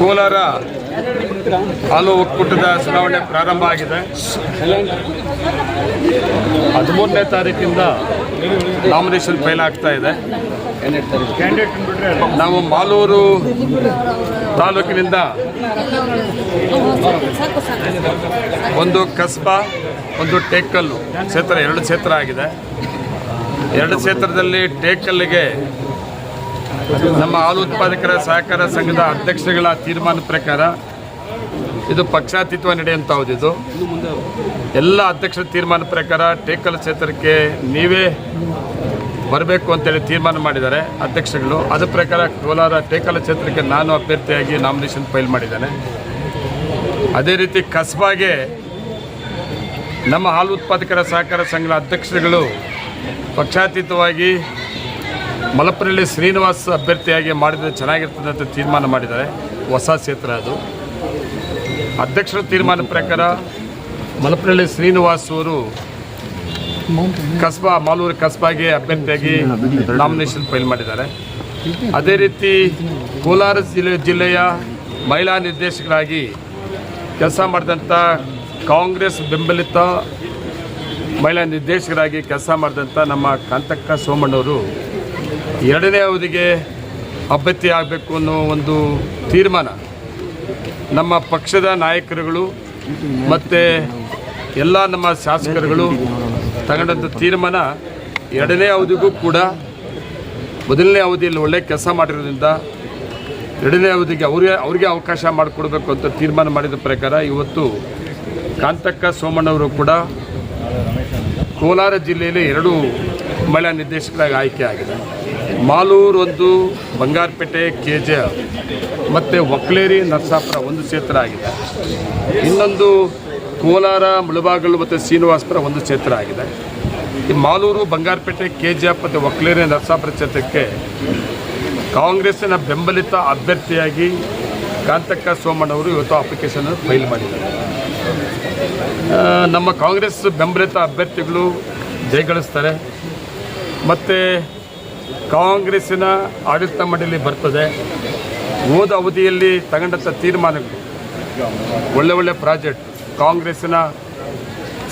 ಕೋಲಾರ ಹಾಲು ಒಕ್ಕೂಟದ ಚುನಾವಣೆ ಪ್ರಾರಂಭ ಆಗಿದೆ. ಹದಿಮೂರನೇ ತಾರೀಕಿಂದ ನಾಮಿನೇಷನ್ ಫೈಲ್ ಆಗ್ತಾ ಇದೆ. ನಾವು ಮಾಲೂರು ತಾಲೂಕಿನಿಂದ ಒಂದು ಕಸ್ಬಾ, ಒಂದು ಟೇಕಲ್ಲು, ಕ್ಷೇತ್ರ, ಎರಡು ಕ್ಷೇತ್ರ ಆಗಿದೆ. ಎರಡು ಕ್ಷೇತ್ರದಲ್ಲಿ ಟೇಕಲ್ಲಿಗೆ ನಮ್ಮ ಹಾಲು ಉತ್ಪಾದಕರ ಸಹಕಾರ ಸಂಘದ ಅಧ್ಯಕ್ಷರುಗಳ ತೀರ್ಮಾನದ ಪ್ರಕಾರ ಇದು ನಡೆಯುವಂಥದ್ದು ಇದು. ಎಲ್ಲ ಅಧ್ಯಕ್ಷರ ತೀರ್ಮಾನ ಪ್ರಕಾರ ಟೇಕಲ್ ಕ್ಷೇತ್ರಕ್ಕೆ ನೀವೇ ಬರಬೇಕು ಅಂತೇಳಿ ತೀರ್ಮಾನ ಮಾಡಿದ್ದಾರೆ ಅಧ್ಯಕ್ಷಗಳು ಅದ್ರ ಪ್ರಕಾರ ಕೋಲಾರ ಟೇಕಲ್ ಕ್ಷೇತ್ರಕ್ಕೆ ನಾನು ಅಭ್ಯರ್ಥಿಯಾಗಿ ನಾಮಿನೇಷನ್ ಫೈಲ್ ಮಾಡಿದ್ದೇನೆ. ಅದೇ ರೀತಿ ಕಸ್ಬಾಗೆ ನಮ್ಮ ಹಾಲು ಉತ್ಪಾದಕರ ಸಹಕಾರ ಸಂಘದ ಅಧ್ಯಕ್ಷರುಗಳು ಪಕ್ಷಾತೀತವಾಗಿ ಮಲಪುರಳ್ಳಿ ಶ್ರೀನಿವಾಸ್ ಅಭ್ಯರ್ಥಿಯಾಗಿ ಮಾಡಿದರೆ ಚೆನ್ನಾಗಿರ್ತದೆ ಅಂತ ತೀರ್ಮಾನ ಮಾಡಿದ್ದಾರೆ. ಹೊಸ ಕ್ಷೇತ್ರ ಅದು. ಅಧ್ಯಕ್ಷರ ತೀರ್ಮಾನ ಪ್ರಕಾರ ಮಲಪುರಳ್ಳಿ ಶ್ರೀನಿವಾಸ್ ಅವರು ಕಸ್ಬಾ, ಮಾಲೂರು ಕಸ್ಬಾಗೆ ಅಭ್ಯರ್ಥಿಯಾಗಿ ನಾಮಿನೇಷನ್ ಫೈಲ್ ಮಾಡಿದ್ದಾರೆ. ಅದೇ ರೀತಿ ಕೋಲಾರ ಜಿಲ್ಲೆ ಜಿಲ್ಲೆಯ ಮಹಿಳಾ ನಿರ್ದೇಶಕರಾಗಿ ಕೆಲಸ ಮಾಡಿದಂಥ ಕಾಂಗ್ರೆಸ್ ಬೆಂಬಲಿತ ಮಹಿಳಾ ನಿರ್ದೇಶಕರಾಗಿ ಕೆಲಸ ಮಾಡಿದಂಥ ನಮ್ಮ ಕಾಂತಕ್ಕ ಸೋಮಣ್ಣವರು ಎರಡನೇ ಅವಧಿಗೆ ಅಭ್ಯರ್ಥಿ ಆಗಬೇಕು ಅನ್ನೋ ಒಂದು ತೀರ್ಮಾನ ನಮ್ಮ ಪಕ್ಷದ ನಾಯಕರುಗಳು ಮತ್ತು ಎಲ್ಲ ನಮ್ಮ ಶಾಸಕರುಗಳು ತಗೊಂಡಂಥ ತೀರ್ಮಾನ ಎರಡನೇ ಅವಧಿಗೂ ಕೂಡ ಮೊದಲನೇ ಅವಧಿಯಲ್ಲಿ ಒಳ್ಳೆ ಕೆಲಸ ಮಾಡಿರೋದ್ರಿಂದ ಎರಡನೇ ಅವಧಿಗೆ ಅವರಿಗೆ ಅವರಿಗೆ ಅವಕಾಶ ಮಾಡಿಕೊಡ್ಬೇಕು ಅಂತ ತೀರ್ಮಾನ ಮಾಡಿದ ಪ್ರಕಾರ ಇವತ್ತು ಕಾಂತಕ್ಕ ಸೋಮಣ್ಣವರು ಕೂಡ ಕೋಲಾರ ಜಿಲ್ಲೆಯಲ್ಲಿ ಎರಡು ಮಹಿಳಾ ನಿರ್ದೇಶಕರಾಗಿ ಆಯ್ಕೆ ಆಗಿದೆ ಮಾಲೂರು ಒಂದು ಬಂಗಾರಪೇಟೆ ಕೆ ಜೆ ಮತ್ತು ಒಕ್ಲೇರಿ ನರಸಾಪುರ ಒಂದು ಕ್ಷೇತ್ರ ಆಗಿದೆ. ಇನ್ನೊಂದು ಕೋಲಾರ, ಮುಳಬಾಗಲು ಮತ್ತು ಶ್ರೀನಿವಾಸಪುರ ಒಂದು ಕ್ಷೇತ್ರ ಆಗಿದೆ. ಈ Malur, Bangarapet K G F ಮತ್ತು ಒಕ್ಲೇರಿ ನರಸಾಪುರ ಕ್ಷೇತ್ರಕ್ಕೆ ಕಾಂಗ್ರೆಸ್ಸಿನ ಬೆಂಬಲಿತ ಅಭ್ಯರ್ಥಿಯಾಗಿ ಕಾಂತಕ್ಕ ಸೋಮಣ್ಣವರು ಇವತ್ತು ಅಪ್ಲಿಕೇಶನ್ ಫೈಲ್ ಮಾಡಿದ್ದಾರೆ. ನಮ್ಮ ಕಾಂಗ್ರೆಸ್ ಬೆಂಬಲಿತ ಅಭ್ಯರ್ಥಿಗಳು ಜಯಗಳಿಸ್ತಾರೆ ಮತ್ತು ಕಾಂಗ್ರೆಸ್ಸಿನ ಆಡಳಿತ ಮಂಡಳಿ ಬರ್ತದೆ. ಹೋದ ಅವಧಿಯಲ್ಲಿ ತಗೊಂಡಂಥ ತೀರ್ಮಾನಗಳು. ಒಳ್ಳೆ ಒಳ್ಳೆ ಪ್ರಾಜೆಕ್ಟ್. ಕಾಂಗ್ರೆಸ್ಸಿನ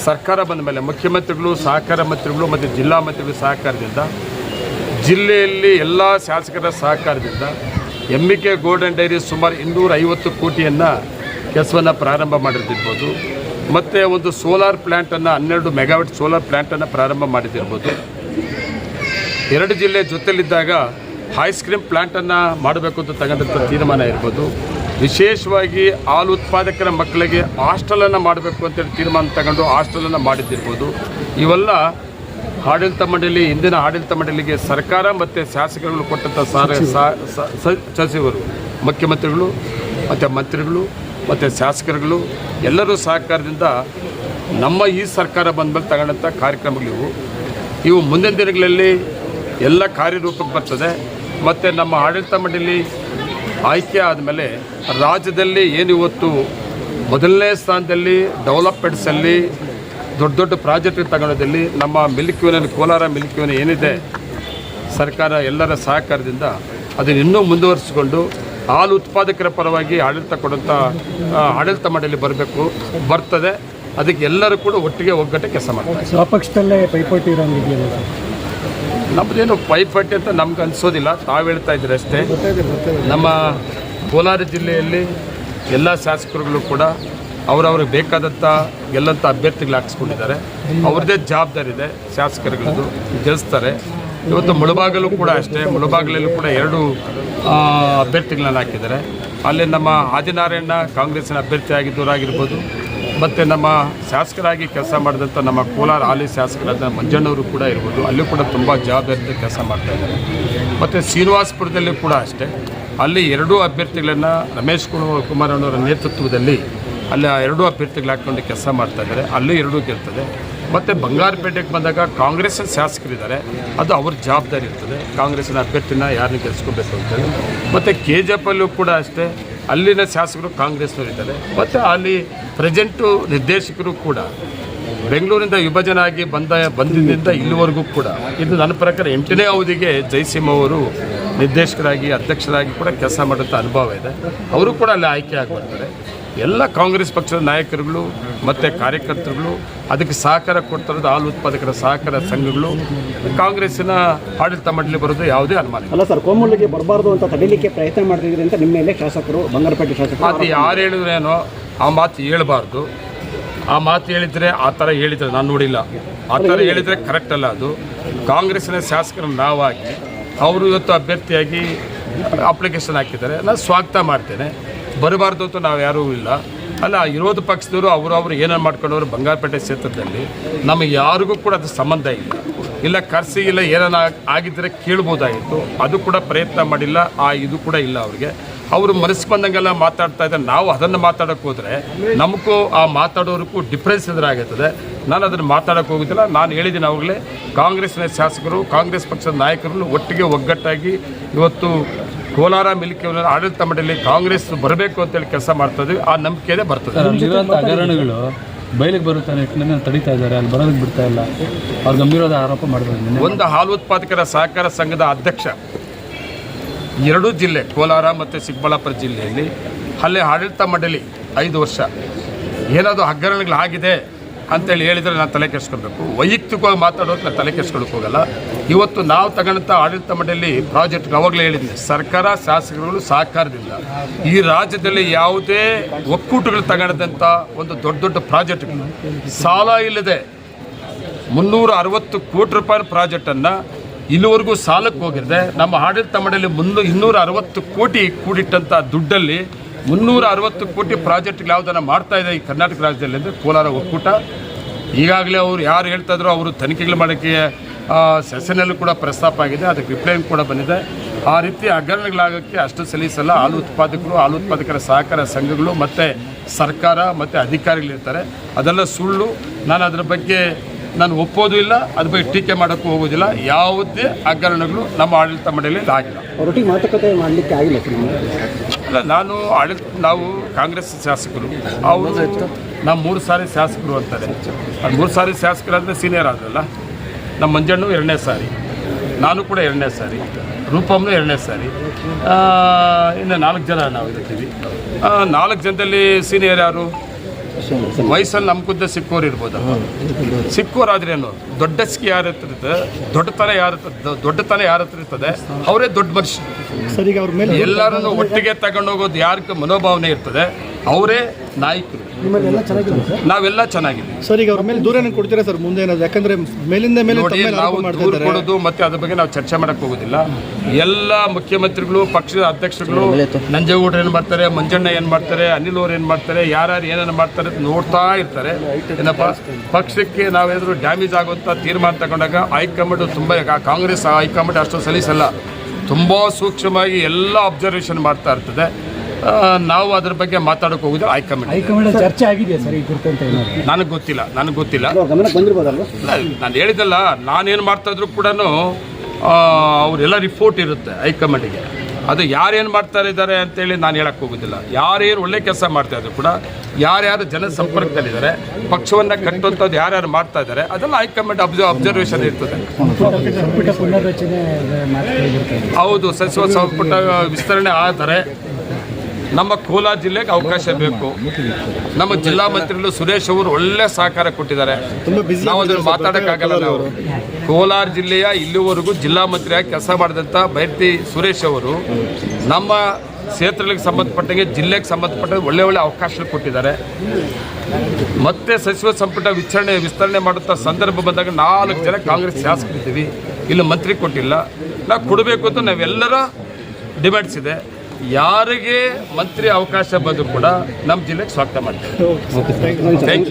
ಸರ್ಕಾರ ಬಂದ ಮೇಲೆ ಮುಖ್ಯಮಂತ್ರಿಗಳು, ಸಹಕಾರ ಮಂತ್ರಿಗಳು ಮತ್ತು ಜಿಲ್ಲಾ ಮಂತ್ರಿಗಳು ಸಹಕಾರದಿಂದ, ಜಿಲ್ಲೆಯಲ್ಲಿ ಎಲ್ಲ ಶಾಸಕರ ಸಹಕಾರದಿಂದ ಎಂ ಕೆ ಗೋಲ್ಡನ್ ಡೈರಿ ಸುಮಾರು ಇನ್ನೂರ ಐವತ್ತು ಕೋಟಿಯನ್ನು ಕೆಲಸವನ್ನು ಪ್ರಾರಂಭ ಮಾಡಿರ್ತಿರ್ಬೋದು. ಮತ್ತು ಒಂದು ಸೋಲಾರ್ ಪ್ಲ್ಯಾಂಟನ್ನು ಹನ್ನೆರಡು ಮೆಗಾವಟ್ ಸೋಲಾರ್ ಪ್ಲ್ಯಾಂಟನ್ನು ಪ್ರಾರಂಭ ಮಾಡಿದಿರ್ಬೋದು ಎರಡು ಜಿಲ್ಲೆ ಜೊತೆಯಲ್ಲಿದ್ದಾಗ ಐಸ್ ಕ್ರೀಮ್ ಪ್ಲ್ಯಾಂಟನ್ನು ಮಾಡಬೇಕು ಅಂತ ತಗೊಂಡಂಥ ತೀರ್ಮಾನ ಇರ್ಬೋದು. ವಿಶೇಷವಾಗಿ ಹಾಲು ಉತ್ಪಾದಕರ ಮಕ್ಕಳಿಗೆ ಹಾಸ್ಟೆಲನ್ನು ಮಾಡಬೇಕು ಅಂತೇಳಿ ತೀರ್ಮಾನ ತಗೊಂಡು ಹಾಸ್ಟೆಲನ್ನು ಮಾಡಿದ್ದಿರ್ಬೋದು. ಇವೆಲ್ಲ ಆಡಳಿತ ಮಂಡಳಿ ಇಂದಿನ ಆಡಳಿತ ಮಂಡಳಿಗೆ ಸರ್ಕಾರ ಮತ್ತು ಶಾಸಕರುಗಳು ಕೊಟ್ಟಂಥ ಸಾರ ಸಚಿವರು, ಮುಖ್ಯಮಂತ್ರಿಗಳು, ಮತ್ತು ಮಂತ್ರಿಗಳು, ಮತ್ತು ಶಾಸಕರುಗಳು, ಎಲ್ಲರೂ ಸಹಕಾರದಿಂದ ನಮ್ಮ ಈ ಸರ್ಕಾರ ಬಂದ ಮೇಲೆ ತಗೊಂಡಂಥ ಕಾರ್ಯಕ್ರಮಗಳಿವು. ಇವು ಮುಂದಿನ ದಿನಗಳಲ್ಲಿ ಎಲ್ಲ ಕಾರ್ಯರೂಪಕ್ಕೆ ಬರ್ತದೆ. ಮತ್ತು ನಮ್ಮ ಆಡಳಿತ ಮಂಡಳಿ ಆಯ್ಕೆ ಆದಮೇಲೆ ರಾಜ್ಯದಲ್ಲಿ ಏನು ಇವತ್ತು ಮೊದಲನೇ ಸ್ಥಾನದಲ್ಲಿ ಡೆವಲಪ್ಮೆಂಟ್ಸಲ್ಲಿ ದೊಡ್ಡ ದೊಡ್ಡ ಪ್ರಾಜೆಕ್ಟ್ ತಗೊಳ್ಳೋದಲ್ಲಿ ನಮ್ಮ ಮಿಲ್ಕ್ ಕೋಲಾರ ಮಿಲ್ಕ್ ಏನಿದೆ, ಸರ್ಕಾರ ಎಲ್ಲರ ಸಹಕಾರದಿಂದ ಅದನ್ನು ಇನ್ನೂ ಮುಂದುವರಿಸಿಕೊಂಡು ಹಾಲು ಉತ್ಪಾದಕರ ಪರವಾಗಿ ಆಡಳಿತ ಕೊಡುವಂಥ ಆಡಳಿತ ಮಂಡಳಿ ಬರಬೇಕು, ಬರ್ತದೆ. ಅದಕ್ಕೆ ಎಲ್ಲರೂ ಕೂಡ ಒಟ್ಟಿಗೆ ಒಗ್ಗಟ್ಟೆ ಕೆಲಸ ಮಾಡ್ತಾರೆ. ಸ್ವಪಕ್ಷದಲ್ಲೇ ಪೈಪೋಟಿ ಇರೋಂಗಿದೆಯಲ್ಲ ನಮ್ಮದೇನು ಪೈಪಟ್ಟಿ ಅಂತ ನಮ್ಗೆ ಅನಿಸೋದಿಲ್ಲ. ತಾವು ಹೇಳ್ತಾ ಇದ್ದೀರಿ ಅಷ್ಟೇ. ನಮ್ಮ ಕೋಲಾರ ಜಿಲ್ಲೆಯಲ್ಲಿ ಎಲ್ಲ ಶಾಸಕರುಗಳು ಕೂಡ ಅವರವ್ರಿಗೆ ಬೇಕಾದಂಥ ಎಲ್ಲಂಥ ಅಭ್ಯರ್ಥಿಗಳು ಹಾಕ್ಸ್ಕೊಂಡಿದ್ದಾರೆ. ಅವ್ರದ್ದೇ ಜವಾಬ್ದಾರಿ ಇದೆ ಶಾಸಕರುಗಳದ್ದು ಗೆಲ್ಲಿಸ್ತಾರೆ ಇವತ್ತು ಮುಳಬಾಗಲು ಕೂಡ ಅಷ್ಟೇ, ಮುಳಬಾಗಲಲ್ಲೂ ಕೂಡ ಎರಡು ಅಭ್ಯರ್ಥಿಗಳನ್ನು ಹಾಕಿದ್ದಾರೆ. ಅಲ್ಲಿ ನಮ್ಮ ಆದಿನಾರಾಯಣ ಕಾಂಗ್ರೆಸ್ಸಿನ ಅಭ್ಯರ್ಥಿ ಆಗಿದ್ದವರಾಗಿರ್ಬೋದು ಮತ್ತು ನಮ್ಮ ಶಾಸಕರಾಗಿ ಕೆಲಸ ಮಾಡಿದಂಥ ನಮ್ಮ ಕೋಲಾರ ಹಾಲಿ ಶಾಸಕರಾದ ಮಂಜಣ್ಣವರು ಕೂಡ ಇರ್ಬೋದು. ಅಲ್ಲೂ ಕೂಡ ತುಂಬ ಜವಾಬ್ದಾರಿಯಿಂದ ಕೆಲಸ ಮಾಡ್ತಾ ಇದ್ದಾರೆ. ಮತ್ತು ಶ್ರೀನಿವಾಸಪುರದಲ್ಲಿ ಕೂಡ ಅಷ್ಟೇ. ಅಲ್ಲಿ ಎರಡೂ ಅಭ್ಯರ್ಥಿಗಳನ್ನು ರಮೇಶ್ ಕುಮಾರ್ ಕುಮಾರಣ್ಣವರ ನೇತೃತ್ವದಲ್ಲಿ ಅಲ್ಲಿ ಎರಡೂ ಅಭ್ಯರ್ಥಿಗಳು ಹಾಕ್ಕೊಂಡು ಕೆಲಸ ಮಾಡ್ತಾ ಇದ್ದಾರೆ. ಅಲ್ಲೂ ಎರಡೂ ಗೆಲ್ತದೆ. ಮತ್ತು ಬಂಗಾರಪೇಟೆಗೆ ಬಂದಾಗ ಕಾಂಗ್ರೆಸ್ ಶಾಸಕರಿದ್ದಾರೆ. ಅದು ಅವ್ರ ಜವಾಬ್ದಾರಿ ಇರ್ತದೆ. ಕಾಂಗ್ರೆಸ್ನ ಅಭ್ಯರ್ಥಿನ ಯಾರನ್ನ ಗೆಲ್ಸ್ಕೋಬೇಕು ಅಂತೇಳಿ ಮತ್ತು ಕೆ ಜಿ ಅಲ್ಲೂ ಕೂಡ ಅಷ್ಟೇ. ಅಲ್ಲಿನ ಶಾಸಕರು ಕಾಂಗ್ರೆಸ್ನವರು ಇದ್ದಾರೆ ಮತ್ತು ಅಲ್ಲಿ ಪ್ರೆಸೆಂಟು ನಿರ್ದೇಶಕರು ಕೂಡ ಬೆಂಗಳೂರಿಂದ ವಿಭಜನೆ ಆಗಿ ಬಂದ ಬಂದಿದ್ದರಿಂದ ಇಲ್ಲಿವರೆಗೂ ಕೂಡ, ಇದು ನನ್ನ ಪ್ರಕಾರ ಎಂಟನೇ ಅವಧಿಗೆ ಜಯಸಿಂಹ ಅವರು ನಿರ್ದೇಶಕರಾಗಿ, ಅಧ್ಯಕ್ಷರಾಗಿ ಕೂಡ ಕೆಲಸ ಮಾಡುವಂಥ ಅನುಭವ ಇದೆ. ಅವರು ಕೂಡ ಅಲ್ಲಿ ಆಯ್ಕೆ ಆಗಿ ಬರ್ತಾರೆ ಎಲ್ಲ ಕಾಂಗ್ರೆಸ್ ಪಕ್ಷದ ನಾಯಕರುಗಳು ಮತ್ತು ಕಾರ್ಯಕರ್ತರುಗಳು ಅದಕ್ಕೆ ಸಹಕಾರ ಕೊಡ್ತಿರೋದು ಹಾಲು ಉತ್ಪಾದಕರ ಸಹಕಾರ ಸಂಘಗಳು. ಕಾಂಗ್ರೆಸ್ಸಿನ ಆಡಳಿತ ಮಂಡಳಿ ಬರೋದು ಯಾವುದೇ ಅನುಮಾನ ಅಲ್ಲ ಸರ್ ಕೋಮುಲ್ಲಿಗೆ ಬರಬಾರ್ದು ಅಂತ ತಡೀಲಿಕ್ಕೆ ಪ್ರಯತ್ನ ಮಾಡಿದ್ರಿ ಅಂತ ನಿಮ್ಮ ಮೇಲೆ ಶಾಸಕರು ಬಂಗಾರಪೇಟೆ ಶಾಸಕರು ಅದು ಯಾರು ಹೇಳಿದ್ರೇನೋ ಆ ಮಾತು ಹೇಳಬಾರ್ದು. ಆ ಮಾತು ಹೇಳಿದರೆ ಆ ಥರ ಹೇಳಿದರೆ ನಾನು ನೋಡಿಲ್ಲ. ಆ ಥರ ಹೇಳಿದರೆ ಕರೆಕ್ಟ್ ಅಲ್ಲ ಅದು. ಕಾಂಗ್ರೆಸ್ಸಿನ ಶಾಸಕರು ನಾವಾಗಿ ಅವರು ಇವತ್ತು ಅಭ್ಯರ್ಥಿಯಾಗಿ ಅಪ್ಲಿಕೇಶನ್ ಹಾಕಿದ್ದಾರೆ. ನಾನು ಸ್ವಾಗತ ಮಾಡ್ತೇನೆ. ಬರಬಾರ್ದು ಅಂತ ನಾವು ಯಾರೂ ಇಲ್ಲ. ಅಲ್ಲ ವಿರೋಧ ಪಕ್ಷದವರು, ಅವರು ಅವರು ಏನೇನು ಮಾಡ್ಕೊಂಡವರು ಬಂಗಾರಪೇಟೆ ಕ್ಷೇತ್ರದಲ್ಲಿ ನಮಗೆ ಯಾರಿಗೂ ಕೂಡ ಅದು ಸಂಬಂಧ ಇಲ್ಲ. ಇಲ್ಲ, ಕರ್ಸಿ ಇಲ್ಲ, ಏನೇನು ಆಗಿದ್ದರೆ ಕೇಳ್ಬೋದಾಗಿತ್ತು. ಅದು ಕೂಡ ಪ್ರಯತ್ನ ಮಾಡಿಲ್ಲ, ಆ ಇದು ಕೂಡ ಇಲ್ಲ ಅವ್ರಿಗೆ. ಅವರು ಮನಸ್ಸು ಬಂದಂಗೆಲ್ಲ ಮಾತಾಡ್ತಾ ಇದ್ದಾರೆ ನಾವು ಅದನ್ನು ಮಾತಾಡೋಕೆ ಹೋದರೆ ನಮಗೂ ಆ ಮಾತಾಡೋರಿಗೂ ಡಿಫ್ರೆನ್ಸ್ ಎದುರಾಗುತ್ತದೆ ನಾನು ಅದನ್ನು ಮಾತಾಡೋಕೆ ಹೋಗೋದಿಲ್ಲ. ನಾನು ಹೇಳಿದ್ದೀನಿ ಅವಾಗಲೇ ಕಾಂಗ್ರೆಸ್ನ ಶಾಸಕರು, ಕಾಂಗ್ರೆಸ್ ಪಕ್ಷದ ನಾಯಕರು ಒಟ್ಟಿಗೆ ಒಗ್ಗಟ್ಟಾಗಿ ಇವತ್ತು ಕೋಲಾರ ಮಿಲ್ಕಿ ಆಡಳಿತ ಮಂಡಳಿ ಕಾಂಗ್ರೆಸ್ ಬರಬೇಕು ಅಂತೇಳಿ ಕೆಲಸ ಮಾಡ್ತದೆ ಇದ್ದೀವಿ ಆ ನಂಬಿಕೆನೇ ಬರ್ತದೆ. ಹಗರಣಗಳು ಬಯಲಿಗೆ ಬರುತ್ತೆ ನಿಟ್ಟಿನಲ್ಲಿ ತಡೀತಾ ಇದ್ದಾರೆ. ಅಲ್ಲಿ ಬರೋದಕ್ಕೆ ಬಿಡ್ತಾ ಇಲ್ಲ. ಅವ್ರು ಗಂಭೀರವಾದ ಆರೋಪ ಮಾಡಿದ್ರು ಒಂದು ಹಾಲು ಉತ್ಪಾದಕರ ಸಹಕಾರ ಸಂಘದ ಅಧ್ಯಕ್ಷ ಎರಡೂ ಜಿಲ್ಲೆ ಕೋಲಾರ ಮತ್ತು ಚಿಕ್ಕಬಳ್ಳಾಪುರ ಜಿಲ್ಲೆಯಲ್ಲಿ ಅಲ್ಲೇ ಆಡಳಿತ ಮಂಡಳಿ ಐದು ವರ್ಷ. ಏನಾದರೂ ಹಗರಣಗಳಾಗಿದೆ? ಅಂತೇಳಿ ಹೇಳಿದರೆ ನಾನು ತಲೆ ಕೆಡಿಸ್ಕೊಳ್ಬೇಕು. ವೈಯಕ್ತಿಕವಾಗಿ ಮಾತಾಡೋದು ನಾನು ತಲೆ ಕೆಡಿಸ್ಕೊಳಕ್ಕೆ ಹೋಗಲ್ಲ. ಇವತ್ತು ನಾವು ತಗೊಂಡಂಥ ಆಡಳಿತ ಮಂಡಳಿ ಪ್ರಾಜೆಕ್ಟ್ ಅವಾಗಲೇ ಹೇಳಿದ್ದೆ ಸರ್ಕಾರ, ಶಾಸಕರುಗಳು ಸಹಕಾರದಿಂದ ಈ ರಾಜ್ಯದಲ್ಲಿ ಯಾವುದೇ ಒಕ್ಕೂಟಗಳು ತಗೊಂಡಂಥ ಒಂದು ದೊಡ್ಡ ದೊಡ್ಡ ಪ್ರಾಜೆಕ್ಟ್ಗಳು ಸಾಲ ಇಲ್ಲದೆ ಮುನ್ನೂರ ಅರವತ್ತು ಕೋಟಿ ರೂಪಾಯಿ ಪ್ರಾಜೆಕ್ಟನ್ನು ಇಲ್ಲಿವರೆಗೂ ಸಾಲಕ್ಕೆ ಹೋಗಿರದೆ ನಮ್ಮ ಆಡಳಿತ ಮಂಡಳಿ ಮುನ್ನೂ ಇನ್ನೂರ ಅರವತ್ತು ಕೋಟಿ ಕೂಡಿಟ್ಟಂಥ ದುಡ್ಡಲ್ಲಿ ಮುನ್ನೂರ ಅರವತ್ತು ಕೋಟಿ ಪ್ರಾಜೆಕ್ಟ್ಗಳು ಯಾವುದನ್ನು ಮಾಡ್ತಾ ಇದೆ ಈ ಕರ್ನಾಟಕ ರಾಜ್ಯದಲ್ಲಿ ಅಂದರೆ ಕೋಲಾರ ಒಕ್ಕೂಟ. ಈಗಾಗಲೇ ಅವರು ಯಾರು ಹೇಳ್ತಾ ಇದ್ರು ಅವರು ತನಿಖೆಗಳು ಮಾಡೋಕ್ಕೆ ಸೆಸನಲ್ಲೂ ಕೂಡ ಪ್ರಸ್ತಾಪ ಆಗಿದೆ, ಅದಕ್ಕೆ ರಿಪ್ಲೈನ್ ಕೂಡ ಬಂದಿದೆ. ಆ ರೀತಿ ಹಗರಣಗಳಾಗೋಕ್ಕೆ ಅಷ್ಟು ಸಲೀಸಲ್ಲ, ಹಾಲು ಉತ್ಪಾದಕರು, ಹಾಲು ಉತ್ಪಾದಕರ ಸಹಕಾರ ಸಂಘಗಳು ಮತ್ತು ಸರ್ಕಾರ ಮತ್ತು ಅಧಿಕಾರಿಗಳಿರ್ತಾರೆ ಅದೆಲ್ಲ ಸುಳ್ಳು. ನಾನು ಅದರ ಬಗ್ಗೆ ನಾನು ಒಪ್ಪೋದು ಇಲ್ಲ, ಅದ್ರ ಬಗ್ಗೆ ಟೀಕೆ ಮಾಡೋಕ್ಕೂ ಹೋಗೋದಿಲ್ಲ. ಯಾವುದೇ ಹಗರಣಗಳು ನಮ್ಮ ಆಡಳಿತ ಮಂಡಳಿಯಲ್ಲಿ ಆಗಿಲ್ಲ. ಮಾತುಕತೆ ಮಾಡಲಿಕ್ಕೆ ಆಗಿಲ್ಲ ಅಲ್ಲ, ನಾನು ಆಡಳಿತ, ನಾವು ಕಾಂಗ್ರೆಸ್ ಶಾಸಕರು. ಅವರು ನಾವು ಮೂರು ಸಾರಿ ಶಾಸಕರು ಅಂತಾರೆ. ಅದು ಮೂರು ಸಾರಿ ಶಾಸಕರಾದರೆ ಸೀನಿಯರ್ ಆದ್ರಲ್ಲ. ನಮ್ಮ ಮಂಜಣ್ಣು ಎರಡನೇ ಸಾರಿ. ನಾನು ಕೂಡ ಎರಡನೇ ಸಾರಿ. ರೂಪಮ್ನು ಎರಡನೇ ಸಾರಿ. ಇನ್ನು ನಾಲ್ಕು ಜನ ನಾವು ಇರ್ತೀವಿ ನಾಲ್ಕು ಜನದಲ್ಲಿ ಸೀನಿಯರ್ ಯಾರು? ವಯಸ್ಸಲ್ಲಿ ನಮ್ಗಿಂತ ಸಿಕ್ಕೋರು ಇರ್ಬೋದು? ಸಿಕ್ಕೋರಾದ್ರೇನು ದೊಡ್ಡ ಸ್ಕಿ ಯಾರ ಹತ್ರ ಇರ್ತದೆ ದೊಡ್ಡತನ ಯಾರ ದೊಡ್ಡತನ ಯಾರ ಹತ್ರ ಇರ್ತದೆ? ಅವರೇ ದೊಡ್ಡ ಮನುಷ್ಯ. ಎಲ್ಲರನ್ನು ಒಟ್ಟಿಗೆ ತಗೊಂಡೋಗೋದು ಹೋಗೋದು ಯಾರಿಗೆ ಮನೋಭಾವನೆ ಇರ್ತದೆ? ಅವರೇ ನಾಯಕರು. ನಾವೆಲ್ಲ ಚೆನ್ನಾಗಿದ್ದೀವಿ. ಸರ್ ಈಗ ಅವ್ರ ಮೇಲೆ ಕೊಡ್ತೀರಾ ಸರ್ ಮುಂದೆ ಏನಾದ್ರು ಯಾಕಂದ್ರೆ ಮೇಲಿಂದ ಮೇಲೆ ನೋಡಿ ನಾವು ದೂರು ಕೊಡೋದು ಮತ್ತೆ ಅದ್ರ ಬಗ್ಗೆ ನಾವು ಚರ್ಚೆ ಮಾಡಕ್ ಹೋಗೋದಿಲ್ಲ. ಎಲ್ಲ ಮುಖ್ಯಮಂತ್ರಿಗಳು ಪಕ್ಷದ ಅಧ್ಯಕ್ಷರುಗಳು ನಂಜೇಗೌಡರು ಏನು ಮಾಡ್ತಾರೆ ಮಂಜಣ್ಣ ಏನು ಮಾಡ್ತಾರೆ ಅನಿಲ್ ಅವ್ರು ಏನು ಮಾಡ್ತಾರೆ ಯಾರ್ಯಾರು ಏನೇನು ಮಾಡ್ತಾರೆ ಅಂತ ನೋಡ್ತಾ ಇರ್ತಾರೆ. ಏನಪ್ಪ? ಪಕ್ಷಕ್ಕೆ ನಾವೇನಾದ್ರು ಡ್ಯಾಮೇಜ್ ಆಗುವಂಥ ತೀರ್ಮಾನ ತಗೊಂಡಾಗ ಹೈಕಮಾಂಡ್ ತುಂಬ ಕಾಂಗ್ರೆಸ್ ಹೈಕಮಾಂಡ್ ಅಷ್ಟು ಸಲೀಸಲ್ಲ ತುಂಬ ಸೂಕ್ಷ್ಮವಾಗಿ ಎಲ್ಲ ಅಬ್ಸರ್ವೇಷನ್ ಮಾಡ್ತಾ ಇರ್ತದೆ. ನಾವು ಅದ್ರ ಬಗ್ಗೆ ಮಾತಾಡೋಕೆ ಹೋಗೋದಿಲ್ಲ ಹೈಕಮಾಂಡ್ ಹೈಕಮಾಂಡ್ ಚರ್ಚೆ ಆಗಿದೆಯಾ ಸರ್ ಈ ಕುರಿತು ಅಂತ ನನಗೆ ಗೊತ್ತಿಲ್ಲ ನನಗೆ ಗೊತ್ತಿಲ್ಲ. ನಾನು ಹೇಳಿದಲ್ಲ ನಾನೇನು ಮಾಡ್ತಾ ಇದ್ರು ಕೂಡ ಅವರೆಲ್ಲ ರಿಪೋರ್ಟ್ ಇರುತ್ತೆ ಹೈಕಮಾಂಡಿಗೆ ಅದು ಯಾರೇನು ಮಾಡ್ತಾ ಇದ್ದಾರೆ ಅಂತೇಳಿ ನಾನು ಹೇಳಕ್ಕೆ ಹೋಗೋದಿಲ್ಲ. ಯಾರೇನು ಒಳ್ಳೆ ಕೆಲಸ ಮಾಡ್ತಾ ಇದ್ರು ಕೂಡ ಯಾರ್ಯಾರು ಜನ ಸಂಪರ್ಕದಲ್ಲಿದ್ದಾರೆ ಪಕ್ಷವನ್ನು ಕಟ್ಟುವಂಥದ್ದು ಯಾರ್ಯಾರು ಮಾಡ್ತಾ ಇದ್ದಾರೆ ಅದೆಲ್ಲ ಹೈಕಮಾಂಡ್ ಅಬ್ಸ ಅಬ್ಸರ್ವೇಷನ್ ಇರ್ತದೆ. ಹೌದು ಸಚಿವ ಸಂಪುಟ ವಿಸ್ತರಣೆ ಆದರೆ ನಮ್ಮ ಕೋಲಾರ ಜಿಲ್ಲೆಗೆ ಅವಕಾಶ ಬೇಕು. ನಮ್ಮ ಜಿಲ್ಲಾ ಮಂತ್ರಿಗಳು ಸುರೇಶ್ ಅವರು ಒಳ್ಳೆ ಸಹಕಾರ ಕೊಟ್ಟಿದ್ದಾರೆ. ನಾವು ಅದನ್ನು ಮಾತಾಡೋಕ್ಕಾಗಲ್ಲ ನಾವು. ಕೋಲಾರ ಜಿಲ್ಲೆಯ ಇಲ್ಲಿವರೆಗೂ ಜಿಲ್ಲಾ ಮಂತ್ರಿಯಾಗಿ ಕೆಲಸ ಮಾಡಿದಂಥ ಬೈರ್ತಿ ಸುರೇಶ್ ಅವರು ನಮ್ಮ ಕ್ಷೇತ್ರಗಳಿಗೆ ಸಂಬಂಧಪಟ್ಟಂಗೆ ಜಿಲ್ಲೆಗೆ ಸಂಬಂಧಪಟ್ಟಂಗೆ ಒಳ್ಳೆ ಒಳ್ಳೆ ಅವಕಾಶ ಕೊಟ್ಟಿದ್ದಾರೆ. ಮತ್ತೆ ಸಚಿವ ಸಂಪುಟ ವಿಸ್ತರಣೆ ವಿಸ್ತರಣೆ ಮಾಡುತ್ತಾ ಸಂದರ್ಭ ಬಂದಾಗ ನಾಲ್ಕು ಜನ ಕಾಂಗ್ರೆಸ್ ಶಾಸಕರಿದ್ದೀವಿ. ಇಲ್ಲಿ ಮಂತ್ರಿ ಕೊಟ್ಟಿಲ್ಲ. ನಾವು ಕೊಡಬೇಕು ಅಂತ ನಾವೆಲ್ಲರ ಡಿಮ್ಯಾಂಡ್ಸ್ ಇದೆ. ಯಾರಿಗೆ ಮಂತ್ರಿ ಅವಕಾಶ ಬಂದರೂ ಕೂಡ ನಮ್ಮ ಜಿಲ್ಲೆಗೆ ಸ್ವಾಗತ ಮಾಡ್ತೇವೆ. Thank you